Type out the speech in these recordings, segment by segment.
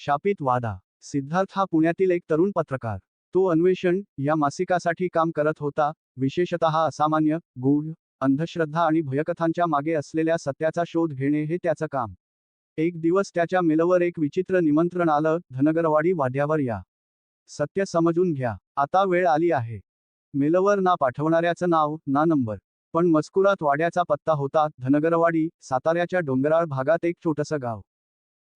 शापित वादा. सिद्धार्थ हा पुण्यातील एक तरुण पत्रकार. तो अन्वेषण या मासिकासाठी काम करत होता. विशेषतः असामान्य गूढ अंधश्रद्धा आणि भयकथांच्या मागे असलेल्या सत्याचा शोध घेणे हे त्याचं काम. एक दिवस त्याच्या मेलवर एक विचित्र निमंत्रण आलं धनगरवाडी वाड्यावर या. सत्य समजून घ्या. आता वेळ आली आहे. मेलवर ना पाठवणाऱ्याचं नाव ना नंबर. पण मजकुरात वाड्याचा पत्ता होता धनगरवाडी साताऱ्याच्या डोंगराळ भागात एक छोटंसं गाव.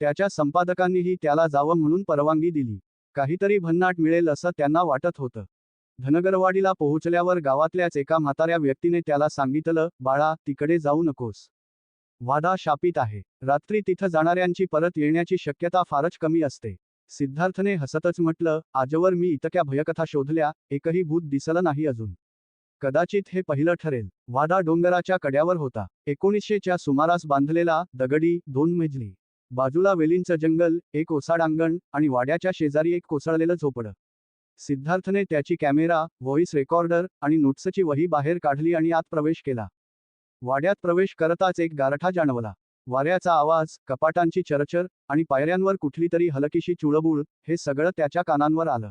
त्याच्या संपादकांनीही त्याला जावं म्हणून परवानगी दिली. काहीतरी भन्नाट मिळेल असं त्यांना वाटत होतं. धनगरवाडीला पोहोचल्यावर गावातल्याच एका म्हाताऱ्या व्यक्तीने त्याला सांगितलं बाळा तिकडे जाऊ नकोस. वादा शापित आहे. रात्री तिथं जाणाऱ्यांची परत येण्याची शक्यता फारच कमी असते. सिद्धार्थने हसतच म्हटलं आजवर मी इतक्या भयकथा शोधल्या एकही भूत दिसलं नाही अजून. कदाचित हे पहिलं ठरेल. वाडा डोंगराच्या कड्यावर होता. एकोणीसशेच्या सुमारास बांधलेला दगडी दोन मेजली. बाजूला वेलींचं जंगल एक ओसाडांगण आणि वाड्याच्या शेजारी एक कोसळलेलं झोपडं. सिद्धार्थने त्याची कॅमेरा व्हॉइस रेकॉर्डर आणि नोट्सची वही बाहेर काढली आणि आत प्रवेश केला. वाड्यात प्रवेश करताच एक गारठा जाणवला. वाऱ्याचा आवाज कपाटांची चरचर आणि पायऱ्यांवर कुठली तरी हलकीशी चुळबुळ हे सगळं त्याच्या कानांवर आलं.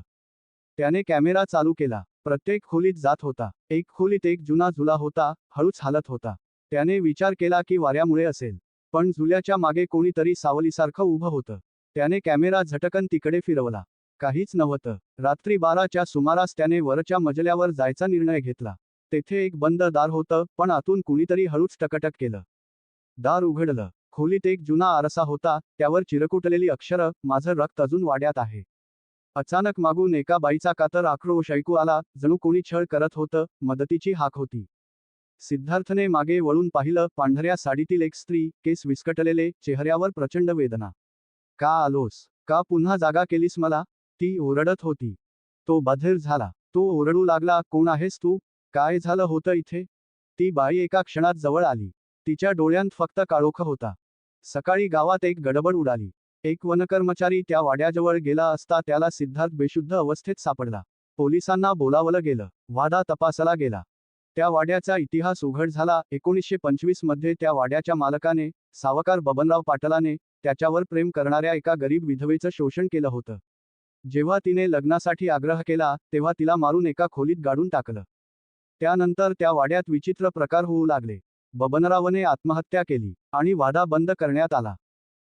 त्याने कॅमेरा चालू केला. प्रत्येक खोलीत जात होता. एक खोलीत एक जुना झुला होता हळूच हालत होता. त्याने विचार केला की वाऱ्यामुळे असेल. पण झुल्याच्या मागे कोणीतरी सावलीसारखं उभं होतं. त्याने कॅमेरा झटकन तिकडे फिरवला. काहीच नव्हतं. रात्री बाराच्या सुमारास त्याने वरच्या मजल्यावर जायचा निर्णय घेतला. तेथे एक बंद दार होतं पण आतून कुणीतरी हळूच टकटक केलं. दार उघडलं. खोलीत एक जुना आरसा होता त्यावर चिरकुटलेली अक्षरं माझं रक्त अजून वाड्यात आहे. अचानक मागून एका बाईचा कातर आक्रोश ऐकू आला जणू कोणी छळ करत होतं मदतीची हाक होती. सिद्धार्थने मागे वळून पाहिलं पांढऱ्या साडीतील एक स्त्री केस विस्कटलेले चेहऱ्यावर प्रचंड वेदना. का आलोस? का पुन्हा जागा केलीस मला? ती ओरडत होती. तो बधीर झाला. तो ओरडू लागला. कोण आहेस तू? काय झालं होतं इथे? ती बाई एका क्षणात जवळ आली. तिच्या डोळ्यांत फक्त काळोख होता. सकाळी गावात एक गडबड उडाली. एक वनकर्मचारी त्या वाड्याजवळ गेला असता त्याला सिद्धार्थ बेशुद्ध अवस्थेत सापडला. पोलिसांना बोलावलं गेलं. वादा तपासला गेला. त्या वाड्याचा इतिहास उघड झाला. एकोणीसशे पंचवीसमध्ये त्या वाड्याच्या मालकाने सावकार बबनराव पाटलाने त्याच्यावर प्रेम करणाऱ्या एका गरीब विधवेचं शोषण केलं होतं. जेव्हा तिने लग्नासाठी आग्रह केला तेव्हा तिला मारून एका खोलीत गाडून टाकलं. त्यानंतर त्या वाड्यात विचित्र प्रकार होऊ लागले. बबनरावने आत्महत्या केली आणि वादा बंद करण्यात आला.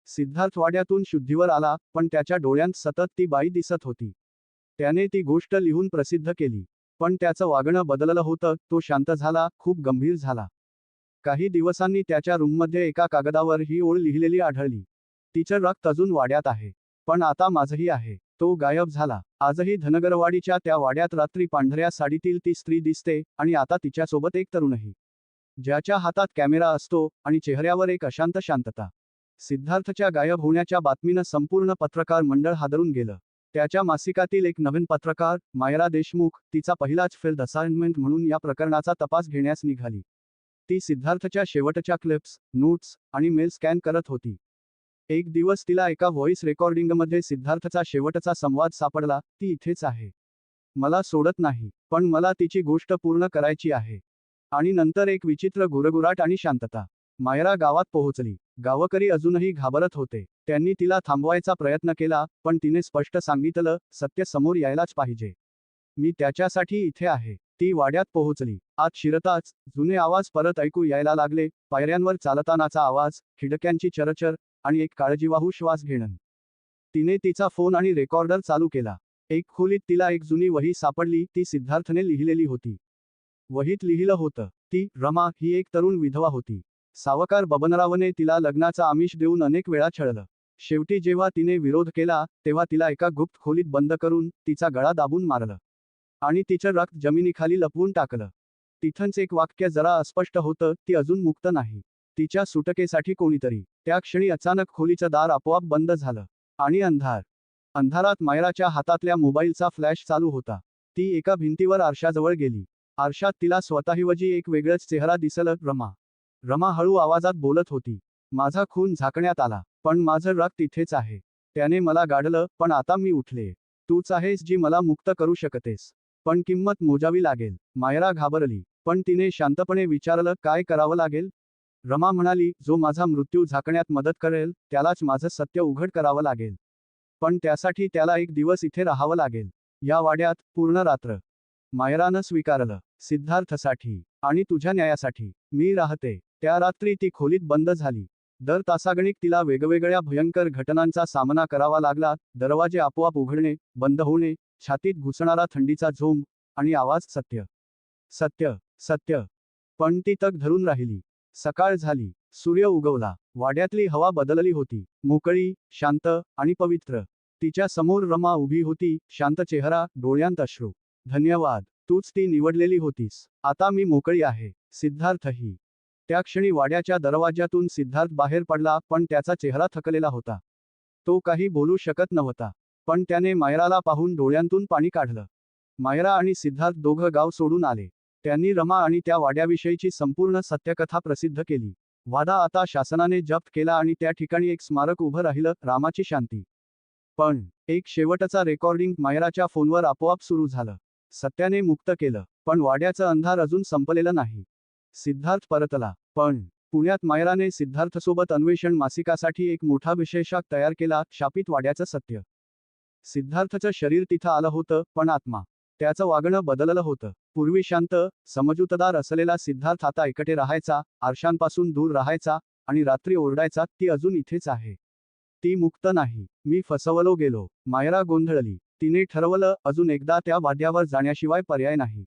सिद्धार्थ वाड्यातून शुद्धीवर आला पण त्याच्या डोळ्यांत सतत ती बाई दिसत होती. त्याने ती गोष्ट लिहून प्रसिद्ध केली. पण त्याचं वागणं बदललं होतं तो शांत झाला खूप गंभीर झाला. काही दिवसांनी त्याच्या रूममध्ये एका कागदावर ही ओळ लिहिलेली आढळली. तिचं रक्त अजून वाड्यात आहे. पण आता माझंही आहे. तो गायब झाला. आजही धनगरवाडीच्या त्या वाड्यात रात्री पांढऱ्या साडीतील ती स्त्री दिसते आणि आता तिच्यासोबत एक तरुणही. ज्याच्या हातात कॅमेरा असतो आणि चेहऱ्यावर एक अशांत शांतता. सिद्धार्थच्या गायब होण्याच्या बातमीनं संपूर्ण पत्रकार मंडळ हादरून गेलं. त्याच्या मासिकातील एक नवीन पत्रकार मायरा देशमुख तिचा पहिलाच फेल्ड असाइनमेंट म्हणून या प्रकरणाचा तपास घेण्यास निघाली. ती सिद्धार्थच्या शेवटच्या क्लिप्स नोट्स आणि मेल स्कॅन करत होती. एक दिवस तिला एका व्हॉइस रेकॉर्डिंगमध्ये सिद्धार्थचा शेवटचा संवाद सापडला ती इथेच आहे. मला सोडत नाही पण मला तिची गोष्ट पूर्ण करायची आहे. आणि नंतर एक विचित्र गुरगुराट आणि शांतता. मायरा गावात पोहोचली. गावकरी अजूनही घाबरत होते. त्यांनी तिला थांबवायचा प्रयत्न केला पण तिने स्पष्ट सांगितलं सत्य समोर यायलाच पाहिजे. मी त्याच्यासाठी इथे आहे. ती वाड्यात पोहोचली. आत शिरताच जुने आवाज परत ऐकू यायला लागले. पायऱ्यांवर चालतानाचा आवाज खिडक्यांची चरचर आणि एक काळजीवाहू श्वास घेणं. तिने तिचा फोन आणि रेकॉर्डर चालू केला. एक खोलीत तिला एक जुनी वही सापडली. ती सिद्धार्थने लिहिलेली होती. वहीत लिहिलं होतं ती रमा ही एक तरुण विधवा होती. सावकार बबनरावने तिला लग्नाचा आमिष देऊन अनेक वेळा छळलं. शेवटी जेव्हा तिने विरोध केला तेव्हा तिला एका गुप्त खोलीत बंद करून तिचा गळा दाबून मारलं. आणि तिचं रक्त जमिनीखाली लपवून टाकलं. तिथंच एक वाक्य जरा अस्पष्ट होतं ती अजून मुक्त नाही. तिच्या सुटकेसाठी कोणीतरी. त्या क्षणी अचानक खोलीचं दार आपोआप बंद झालं. आणि अंधार. अंधारात मायराच्या हातातल्या मोबाईलचा फ्लॅश चालू होता. ती एका भिंतीवर आरशाजवळ गेली. आरशात तिला स्वतःऐवजी एक वेगळंच चेहरा दिसलं रमा. रमा हळू आवाजात बोलत होती. माझा खून झाकण्यात आला पण माझं रक्त तिथेच आहे. त्याने मला गाडलं पण आता मी उठले. तूच आहेस जी मला मुक्त करू शकतेस. पण किंमत मोजावी लागेल. मायरा घाबरली पण तिने शांतपणे विचारलं काय करावं लागेल? रमा म्हणाली जो माझा मृत्यू झाकण्यात मदत करेल त्यालाच माझं सत्य उघड करावं लागेल. पण त्यासाठी त्याला एक दिवस इथे राहावं लागेल. या वाड्यात पूर्ण रात्र. मायरानं स्वीकारलं सिद्धार्थसाठी आणि तुझ्या न्यायासाठी. मी राहते. त्या रात्री ती खोलीत बंद झाली. दर तासागणिक तिला वेगवेगळ्या भयंकर घटनांचा सामना करावा लागला दरवाजे आपोआप उघडणे बंद होणे छातीत घुसणारा थंडीचा झोंब आणि आवाज सत्य. सत्य सत्य. पण ती तग धरून राहिली. सकाळ झाली. सूर्य उगवला. वाड्यातली हवा बदलली होती. मोकळी शांत आणि पवित्र. तिच्या समोर रमा उभी होती. शांत चेहरा डोळ्यांत अश्रू. धन्यवाद. तूच ती निवडलेली होतीस. आता मी मोकळी आहे. सिद्धार्थही. त्या क्षणी वाड्याच्या दरवाज्यातून सिद्धार्थ बाहेर पडला पण त्याचा चेहरा थकलेला होता. तो काही बोलू शकत नव्हता पण त्याने मायराला पाहून डोळ्यांतून पाणी काढलं. मायरा आणि सिद्धार्थ दोघं गाव सोडून आले. त्यांनी रमा आणि त्या वाड्याविषयीची संपूर्ण सत्यकथा प्रसिद्ध केली. वादा आता शासनाने जप्त केला आणि त्या ठिकाणी एक स्मारक उभं राहिलं रामाची शांती. पण एक शेवटचा रेकॉर्डिंग मायराच्या फोनवर आपोआप सुरू झालं. सत्याने मुक्त केलं पण वाड्याचं अंधार अजून संपलेलं नाही. सिद्धार्थ परतला. पण पुण्यात मायराने सिद्धार्थसोबत अन्वेषण मासिकासाठी एक मोठा विशेषाक तयार केला शापित वाड्याचं सत्य. सिद्धार्थचं शरीर तिथं आलं होतं पण आत्मा. त्याचं वागणं बदललं होतं. पूर्वी शांत समजूतदार असलेला सिद्धार्थ आता एकटे राहायचा आरशांपासून दूर राहायचा आणि रात्री ओरडायचा ती अजून इथेच आहे. ती मुक्त नाही. मी फसवलो गेलो. मायरा गोंधळली. तिने ठरवलं अजून एकदा त्या वाद्यावर जाण्याशिवाय पर्याय नाही.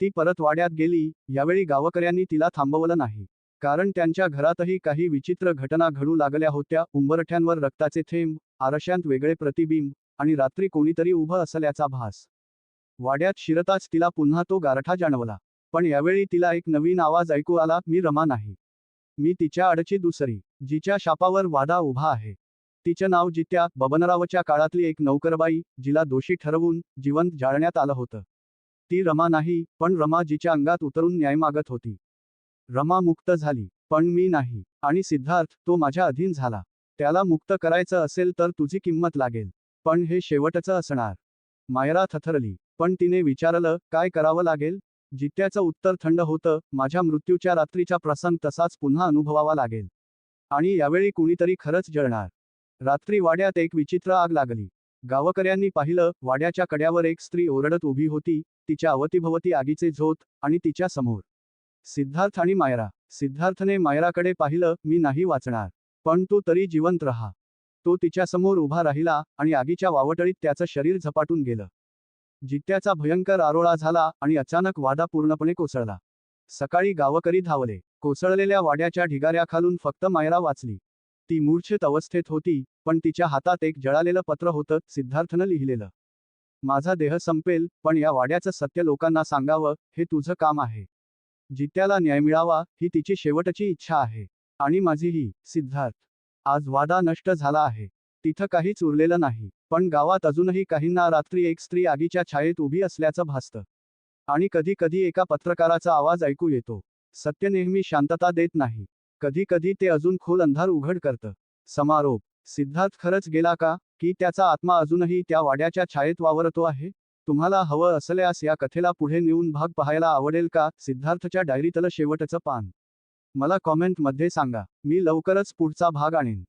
ती परत वाड्यात गेली यावेळी गावकऱ्यांनी तिला थांबवलं नाही. कारण त्यांच्या घरातही काही विचित्र घटना घडू लागल्या होत्या उंबरठ्यांवर रक्ताचे थेंब आरशांत वेगळे प्रतिबिंब आणि रात्री कोणीतरी उभं असल्याचा भास. वाड्यात शिरताच तिला पुन्हा तो गारठा जाणवला. पण यावेळी तिला एक नवीन आवाज ऐकू आला मी रमा नाही. मी तिच्या आडची दुसरी जिच्या शापावर वादा उभा आहे. तिचं नाव जित्या बबनरावच्या काळातली एक नौकरबाई जिला दोषी ठरवून जिवंत जाळण्यात आलं होतं. ती रमा नाही पण रमाजीच्या अंगात उतरून न्याय मागत होती. रमा मुक्त झाली पण मी नाही आणि सिद्धार्थ तो माझ्या अधीन झाला. त्याला मुक्त करायचं असेल तर तुझी किंमत लागेल. पण हे शेवटचं असणार. मायरा थथरली पण तिने विचारलं काय करावं लागेल? जित्याचं उत्तर थंड होतं माझ्या मृत्यूच्या रात्रीचा प्रसंग तसाच पुन्हा अनुभवावा लागेल. आणि यावेळी कुणीतरी खरंच जळणार. रात्री वाड्यात एक विचित्र आग लागली. गावकऱ्यांनी पाहिलं वाड्याच्या कड्यावर एक स्त्री ओरडत उभी होती तिच्या अवतीभवती आगीचे झोत आणि तिच्या समोर. सिद्धार्थ आणि मायरा. सिद्धार्थने मायराकडे पाहिलं मी नाही वाचणार. पण तू तरी जिवंत रहा. तो तिच्यासमोर उभा राहिला आणि आगीच्या वावटळीत त्याचं शरीर झपाटून गेलं. जित्याचा भयंकर आरोळा झाला आणि अचानक वादा पूर्णपणे कोसळला. सकाळी गावकरी धावले. कोसळलेल्या वाड्याच्या ढिगाऱ्याखालून फक्त मायरा वाचली. ती मूर्छित अवस्थेत होती पण तिच्या हातात एक जळालेलं पत्र होतं सिद्धार्थनं लिहिलेलं. माझा देह संपेल पण या वाड्याचं सत्य लोकांना सांगावं हे तुझं काम आहे. जित्याला न्याय मिळावा ही तिची शेवटची इच्छा आहे. आणि माझीही सिद्धार्थ. आज वादा नष्ट झाला आहे. तिथं काहीच उरलेलं नाही. पण गावात अजूनही काहींना रात्री एक स्त्री आगीच्या छायेत उभी असल्याचं भासतं. आणि कधी कधी एका पत्रकाराचा आवाज ऐकू येतो. सत्य नेहमी शांतता देत नाही. कधी कधी ते अजून खोल अंधार उघड करतं. समारोप. सिद्धार्थ खरंच गेला का की त्याचा आत्मा अजूनही त्या वाड्याच्या छायेत वावरतो आहे? तुम्हाला हवं असल्यास या कथेला पुढे नेऊन भाग पाहायला आवडेल का? सिद्धार्थच्या डायरीतलं शेवटचं पान. मला कॉमेंटमध्ये सांगा. मी लवकरच पुढचा भाग आणेन.